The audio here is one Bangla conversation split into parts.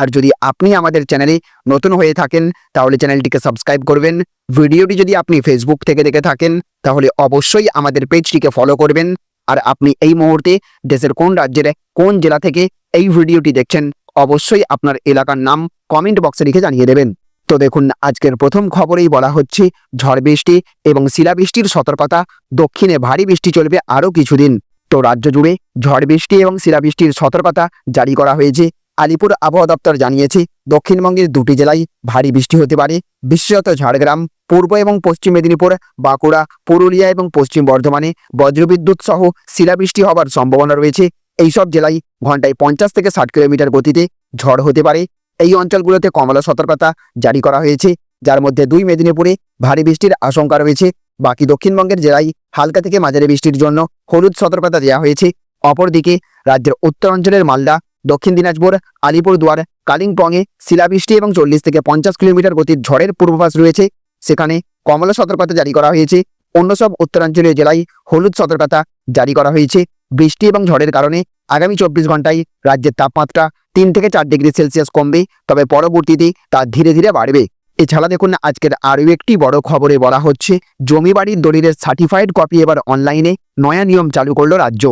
আর যদি আপনি আমাদের চ্যানেলে নতুন হয়ে থাকেন, তাহলে চ্যানেলটিকে সাবস্ক্রাইব করবেন। ভিডিওটি যদি আপনি ফেসবুক থেকে দেখে থাকেন, তাহলে অবশ্যই আমাদের পেজটিকে ফলো করবেন। আর আপনি এই মুহূর্তে দেশের কোন রাজ্যের, কোন জেলা থেকে এই ভিডিওটি দেখছেন, অবশ্যই আপনার এলাকার নাম কমেন্ট বক্সে লিখে জানিয়ে দেবেন। তো দেখুন, আজকের প্রথম খবরেই বলা হচ্ছে, ঝড় বৃষ্টি এবং শিলাবৃষ্টির সতর্কতা, দক্ষিণে ভারী বৃষ্টি চলবে আরও কিছুদিন। তো রাজ্য জুড়ে ঝড় বৃষ্টি এবং শিলাবৃষ্টির সতর্কতা জারি করা হয়েছে। আলিপুর আবহাওয়া দপ্তর জানিয়েছে, দক্ষিণবঙ্গের দুটি জেলায় ভারী বৃষ্টি হতে পারে। বিশেষত ঝাড়গ্রাম, পূর্ব এবং পশ্চিম মেদিনীপুর, বাঁকুড়া, পুরুলিয়া এবং পশ্চিম বর্ধমানে বজ্রবিদ্যুৎ সহ শিলাবৃষ্টি হবার সম্ভাবনা রয়েছে। এইসব জেলায় ঘন্টায় পঞ্চাশ থেকে ষাট কিলোমিটার গতিতে ঝড় হতে পারে। এই অঞ্চলগুলোতে কমলা সতর্কতা জারি করা হয়েছে, যার মধ্যে দুই মেদিনীপুরে ভারী বৃষ্টির আশঙ্কা রয়েছে। বাকি দক্ষিণবঙ্গের জেলায় হালকা থেকে মাঝারি বৃষ্টির জন্য হলুদ সতর্কতা দেওয়া হয়েছে। অপরদিকে, রাজ্যের উত্তরাঞ্চলের মালদা দক্ষিণ দিনাজপুর, আলিপুরদুয়ার, কালিম্পংয়ে শিলাবৃষ্টি এবং চল্লিশ থেকে পঞ্চাশ কিলোমিটার গতির ঝড়ের পূর্বাভাস রয়েছে। সেখানে কমলা সতর্কতা জারি করা হয়েছে। অন্য সব উত্তরাঞ্চলীয় জেলায় হলুদ সতর্কতা জারি করা হয়েছে। বৃষ্টি এবং ঝড়ের কারণে আগামী চব্বিশ ঘন্টায় রাজ্যের তাপমাত্রা তিন থেকে চার ডিগ্রি সেলসিয়াস কমবে। তবে পরবর্তীতে তা ধীরে ধীরে বাড়বে। এছাড়া দেখুন, আজকের আরও একটি বড় খবরে বলা হচ্ছে জমি বাড়ির দলিলের সার্টিফাইড কপি এবার অনলাইনে নয়া নিয়ম চালু করল রাজ্য।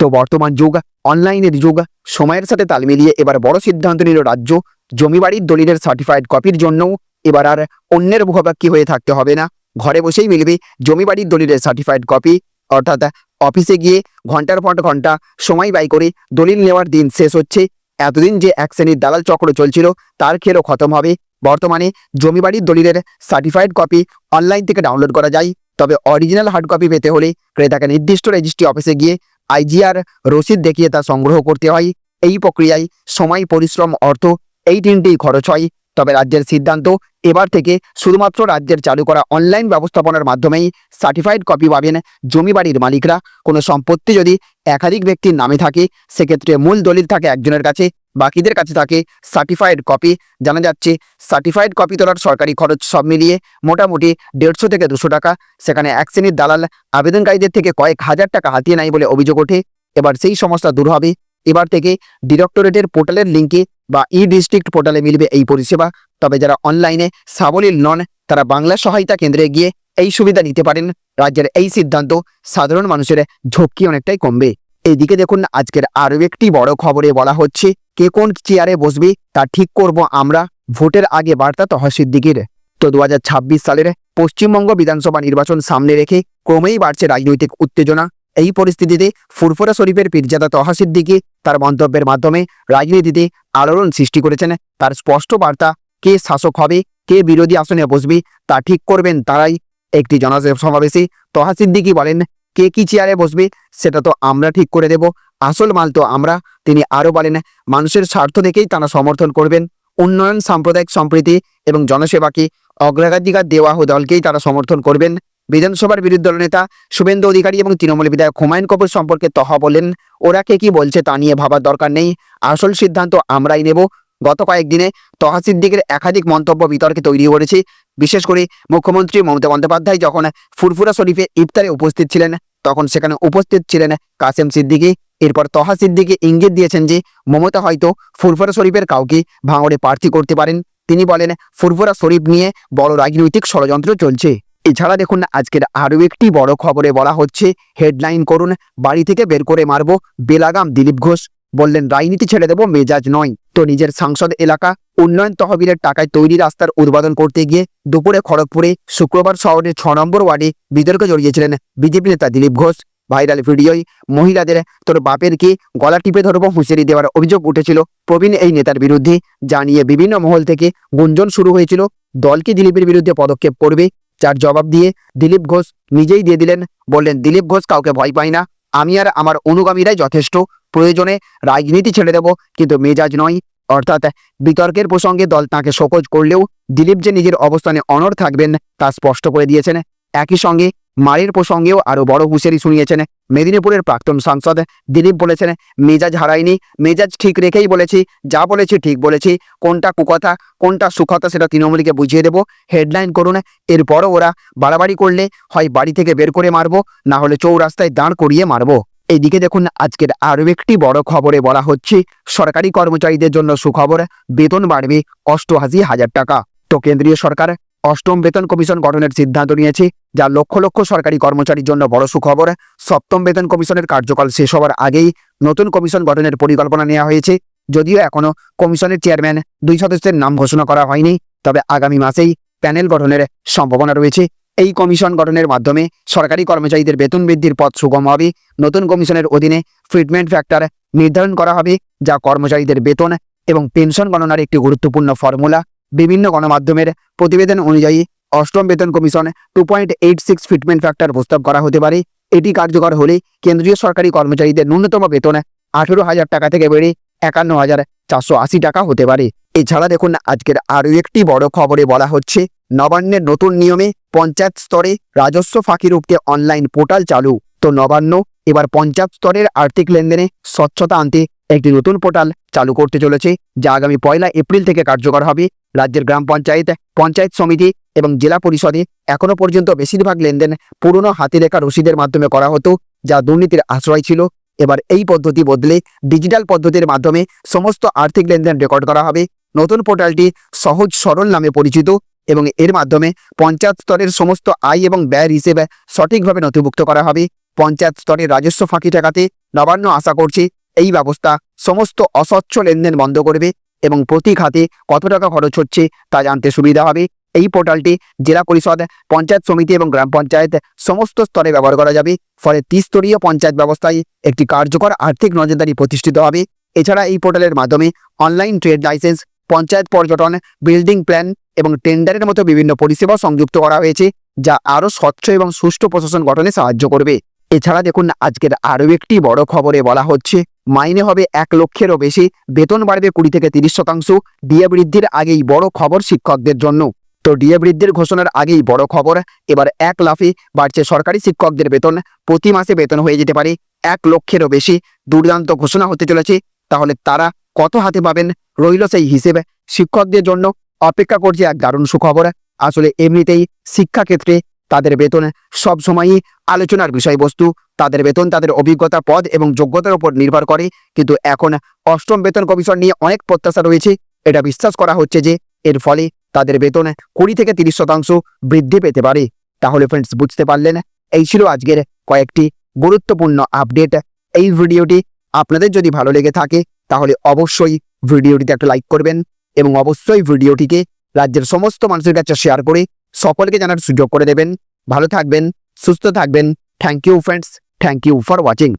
তো বর্তমান যুগ অনলাইনের যুগ সময়ের সাথে তাল মিলিয়ে এবার বড় সিদ্ধান্ত নিল রাজ্য। জমি বাড়ির দলিলের সার্টিফাইড কপির জন্যও। এবার আর অন্যের মুখাপাক্ষি হয়ে থাকতে হবে না। ঘরে বসেই মিলবে জমি বাড়ির দলিলের সার্টিফাইড কপি অর্থাৎ অফিসে গিয়ে ঘণ্টার পর ঘণ্টা সময় ব্যয় করে দলিল নেওয়ার দিন শেষ হচ্ছে। এতদিন যে এক শ্রেণির দালাল চক্র চলছিল, তার খেরও খতম হবে। বর্তমানে জমি বাড়ির দলিলের সার্টিফাইড কপি অনলাইন থেকে ডাউনলোড করা যায়। তবে অরিজিনাল হার্ড কপি পেতে হলে ক্রেতাকে নির্দিষ্ট রেজিস্ট্রি অফিসে গিয়ে আইজিআর রসিদ দেখিয়ে তা সংগ্রহ করতে হয়। এই প্রক্রিয়ায় সময়, পরিশ্রম, অর্থ এই তিনটি খরচ হয়। তবে রাজ্যের সিদ্ধান্ত এবার থেকে শুধুমাত্র রাজ্যের চালু করা অনলাইন ব্যবস্থাপনার মাধ্যমেই সার্টিফাইড কপি পাবেন জমি বাড়ির মালিকরা। কোনো সম্পত্তি যদি একাধিক ব্যক্তির নামে থাকে, সেক্ষেত্রে মূল দলিল থাকে একজনের কাছে, বাকিদের কাছে থাকে সার্টিফাইড কপি জানা যাচ্ছে সার্টিফাইড কপি তোলার সরকারি খরচ সব মিলিয়ে মোটামুটি দেড়শো থেকে দুশো টাকা। সেখানে এক শ্রেণির দালাল আবেদনকারীদের থেকে কয়েক হাজার টাকা হাতিয়ে নেয় বলে অভিযোগ ওঠে। এবার সেই সমস্যা দূর হবে। এবার থেকে ডিরেক্টরেটের পোর্টালের লিঙ্কে বা ই ডিস্ট্রিক্ট পোর্টালে মিলবে এই পরিষেবা। তবে যারা অনলাইনে সাবলীল নন, তারা বাংলা সহায়তা কেন্দ্রে গিয়ে এই সুবিধা নিতে পারেন। রাজ্যের এই সিদ্ধান্ত সাধারণ মানুষের ঝক্কি অনেকটাই কমবে। এইদিকে দেখুন, আজকের আরও একটি বড় খবরে বলা হচ্ছে, কে কোন চেয়ারে বসবে তা ঠিক করব আমরা। ভোটের আগে বার্তা তহসিদ্দিকির তো দু হাজার ছাব্বিশ সালের পশ্চিমবঙ্গ বিধানসভা নির্বাচন সামনে রেখে ক্রমেই বাড়ছে রাজনৈতিক উত্তেজনা। এই পরিস্থিতিতে ফুরফুরা শরীফের পীরজাদা তহাসিদ্দিকি তার মন্তব্যের মাধ্যমে রাজনীতিতে আলোড়ন সৃষ্টি করেছেন। তার স্পষ্ট বার্তা, কে শাসক হবে, কে বিরোধী আসনে বসবে, তা ঠিক করবেন তারাই একটি জনসমাবেশে তহাসিদ্দিকি বলেন, কে কি চেয়ারে বসবে, সেটা তো আমরা ঠিক করে দেব। আসল মাল তো আমরা, তিনি আরও বলেন, মানুষের স্বার্থ দেখেই তারা সমর্থন করবেন। উন্নয়ন সাম্প্রদায়িক সম্প্রীতি এবং জনসেবাকে অগ্রাধিকার দেওয়া দলকেই তারা সমর্থন করবেন। বিধানসভার বিরোধী দলনেতা শুভেন্দু অধিকারী এবং তৃণমূল বিধায়ক হুমায়ুন কপুর সম্পর্কে তহা বলেন, ওরা কে কি বলছে তা নিয়ে ভাবার দরকার নেই। আসল সিদ্ধান্ত আমরাই নেব। গত কয়েকদিনে তহা সিদ্দিকের একাধিক মন্তব্য বিতর্কে তৈরি করেছে। বিশেষ করে মুখ্যমন্ত্রী মমতা বন্দ্যোপাধ্যায় যখন ফুরফুরা শরীফে ইফতারে উপস্থিত ছিলেন, তখন সেখানে উপস্থিত ছিলেন কাসেম সিদ্দিকি। এরপর তহা সিদ্দিকি ইঙ্গিত দিয়েছেন যে, মমতা হয়তো ফুরফুরা শরীফের কাউকে ভাঙড়ে প্রার্থী করতে পারেন। তিনি বলেন, ফুরফুরা শরীফ নিয়ে বড় রাজনৈতিক ষড়যন্ত্র চলছে। এছাড়া দেখুন আজকের আরও একটি বড় খবরে বলা হচ্ছে হেডলাইন করুন, বাড়ি থেকে বের করে মারব বেলাগাম দিলীপ ঘোষ। বললেন, রাজনীতি ছেড়ে দেব, মেজাজ নয়। তো নিজের সাংসদ এলাকা, উন্নয়ন তহবিলের টাকায় তৈরি রাস্তার উদ্বোধন করতে গিয়ে দুপুরে খড়গপুরে শুক্রবার শহরের ছ নম্বর ওয়ার্ডে বিতর্কে জড়িয়েছিলেন বিজেপি নেতা দিলীপ ঘোষ। ভাইরাল ভিডিওয় মহিলাদের, তোর বাপের কে গলা টিপে ধরবো, হুঁশিয়ারি দেওয়ার অভিযোগ উঠেছিল। প্রবীণ এই নেতার বিরুদ্ধে জানিয়ে বিভিন্ন মহল থেকে গুঞ্জন শুরু হয়েছিল। দলকে দিলীপের বিরুদ্ধে পদক্ষেপ করবে যার জবাব দিয়ে দিলীপ ঘোষ নিজেই দিয়ে দিলেন। বললেন, দিলীপ ঘোষ কাউকে ভয় পাই না। আমি আর আমার অনুগামীরাই যথেষ্ট। প্রয়োজনে রাজনীতি ছেড়ে দেব, কিন্তু মেজাজ নয়। অর্থাৎ বিতর্কের প্রসঙ্গে দল তাঁকে শোকজ করলেও দিলীপ যে নিজের অবস্থানে অনর থাকবেন তা স্পষ্ট করে দিয়েছেন। একই সঙ্গে মারের প্রসঙ্গেও আরও বড় হুঁশিয়ারি শুনিয়েছেন মেদিনীপুরের প্রাক্তন সাংসদ দিলীপ বলেছেন, মেজাজ হারাইনি মেজাজ ঠিক রেখেই বলেছি, যা বলেছি ঠিক বলেছি, কোনটা কুকথা, কোনটা সুকথা সেটা তৃণমূলীকে বুঝিয়ে দেবো হেডলাইন করুন, এরপরও ওরা বাড়াবাড়ি করলে হয় বাড়ি থেকে বের করে মারবো না হলে চৌরাস্তায় দাঁড় করিয়ে মারবো। এইদিকে দেখুন, আজকের আরও একটি বড় খবরে বলা হচ্ছে, সরকারি কর্মচারীদের জন্য সুখবর, বেতন বাড়বে অষ্টআশি হাজার টাকা। তো কেন্দ্রীয় সরকার অষ্টম বেতন কমিশন গঠনের সিদ্ধান্ত নিয়েছে, যা লক্ষ লক্ষ সরকারি কর্মচারীর জন্য বড় সুখবর। সপ্তম বেতন কমিশনের কার্যকাল শেষ হওয়ার আগেই নতুন কমিশন গঠনের পরিকল্পনা নেওয়া হয়েছে। যদিও এখনও কমিশনের চেয়ারম্যান দুই সদস্যের নাম ঘোষণা করা হয়নি, তবে আগামী মাসেই প্যানেল গঠনের সম্ভাবনা রয়েছে। এই কমিশন গঠনের মাধ্যমে সরকারি কর্মচারীদের বেতন বৃদ্ধির পথ সুগম হবে। নতুন কমিশনের অধীনে ফিটমেন্ট ফ্যাক্টর নির্ধারণ করা হবে, যা কর্মচারীদের বেতন এবং পেনশন গণনার একটি গুরুত্বপূর্ণ ফর্মুলা। বিভিন্ন গণমাধ্যমের প্রতিবেদন অনুযায়ী অষ্টম বেতন commission two point eight six fitment factor প্রস্তাব করা হতে পারে। এটি কার্যকর হলে কেন্দ্রীয় সরকারি কর্মচারীদের ন্যূনতম বেতন আঠেরো হাজার টাকা থেকে বেড়ে একান্ন হাজার চারশো আশি টাকা হতে পারে। এছাড়া দেখুন, আজকের আরও একটি বড় খবরে বলা হচ্ছে, নবান্নের নতুন নিয়মে পঞ্চায়েত স্তরে রাজস্ব ফাঁকি রুখতে অনলাইন পোর্টাল চালু। তো নবান্ন, এবার পঞ্চায়েত স্তরের আর্থিক লেনদেনে স্বচ্ছতা আনতে একটি নতুন পোর্টাল চালু করতে চলেছে, যা আগামী পয়লা এপ্রিল থেকে কার্যকর হবে। রাজ্যের গ্রাম পঞ্চায়েত পঞ্চায়েত সমিতি এবং জেলা পরিষদে এখনও পর্যন্ত বেশিরভাগ লেনদেন পুরনো হাতে লেখা রসিদের মাধ্যমে করা হতো, যা দুর্নীতির আশ্রয় ছিল। এবার এই পদ্ধতি বদলে ডিজিটাল পদ্ধতির মাধ্যমে সমস্ত আর্থিক লেনদেন রেকর্ড করা হবে। নতুন পোর্টালটি সহজ সরল নামে পরিচিত এবং এর মাধ্যমে পঞ্চায়েত স্তরের সমস্ত আয় এবং ব্যয়ের হিসেবে সঠিকভাবে নথিভুক্ত করা হবে। পঞ্চায়েত স্তরের রাজস্ব ফাঁকি ঠেকাতে নবান্ন আশা করছে এই ব্যবস্থা সমস্ত অস্বচ্ছ লেনদেন বন্ধ করবে এবং প্রতি খাতে কত টাকা খরচ হচ্ছে তা জানতে সুবিধা হবে। এই পোর্টালটি জেলা পরিষদ, পঞ্চায়েত সমিতি এবং গ্রাম পঞ্চায়েত সমস্ত স্তরে ব্যবহার করা যাবে। ফলে ত্রিস্তরীয় পঞ্চায়েত ব্যবস্থায় একটি কার্যকর আর্থিক নজরদারি প্রতিষ্ঠিত হবে। এছাড়া এই পোর্টালের মাধ্যমে অনলাইন ট্রেড লাইসেন্স, পঞ্চায়েত পর্যটন, বিল্ডিং প্ল্যান এবং টেন্ডারের মতো বিভিন্ন পরিষেবা সংযুক্ত করা হয়েছে, যা আরও স্বচ্ছ এবং সুষ্ঠু প্রশাসন গঠনে সাহায্য করবে। এছাড়া দেখুন, আজকের আরও একটি বড় খবরে বলা হচ্ছে, মাইনে হবে এক লক্ষেরও বেশি, বেতন বাড়বে কুড়ি থেকে তিরিশ শতাংশ, ডিএ বৃদ্ধির আগেই বড় খবর শিক্ষকদের জন্য। তো ডিএ বৃদ্ধির ঘোষণার আগেই বড় খবর, এবার এক লাফে বাড়ছে সরকারি শিক্ষকদের বেতন, প্রতি মাসে বেতন হয়ে যেতে পারে এক লক্ষেরও বেশি, দুর্দান্ত ঘোষণা হতে চলেছে, তাহলে তারা কত হাতে পাবেন, রইল সেই হিসেবে, শিক্ষকদের জন্য অপেক্ষা করছে এক দারুণ সুখবর, আসলে এমনিতেই শিক্ষাক্ষেত্রে তাদের বেতন সবসময়ই আলোচনার বিষয়বস্তু। তাদের বেতন তাদের অভিজ্ঞতা, পদ এবং যোগ্যতার উপর নির্ভর করে। কিন্তু এখন অষ্টম বেতন কমিশন নিয়ে অনেক প্রত্যাশা রয়েছে। এটা বিশ্বাস করা হচ্ছে যে এর ফলে তাদের বেতন কুড়ি থেকে তিরিশ শতাংশ বৃদ্ধি পেতে পারে। তাহলে ফ্রেন্ডস বুঝতে পারলেন? এই ছিল আজকের কয়েকটি গুরুত্বপূর্ণ আপডেট এই ভিডিওটি আপনাদের যদি ভালো লেগে থাকে, তাহলে অবশ্যই ভিডিওটিতে একটা লাইক করবেন এবং অবশ্যই ভিডিওটিকে রাজ্যের সমস্ত মানুষের কাছে শেয়ার করে সকলকে জানার সুযোগ করে দেবেন। ভালো থাকবেন, সুস্থ থাকবেন। Thank you friends thank you for watching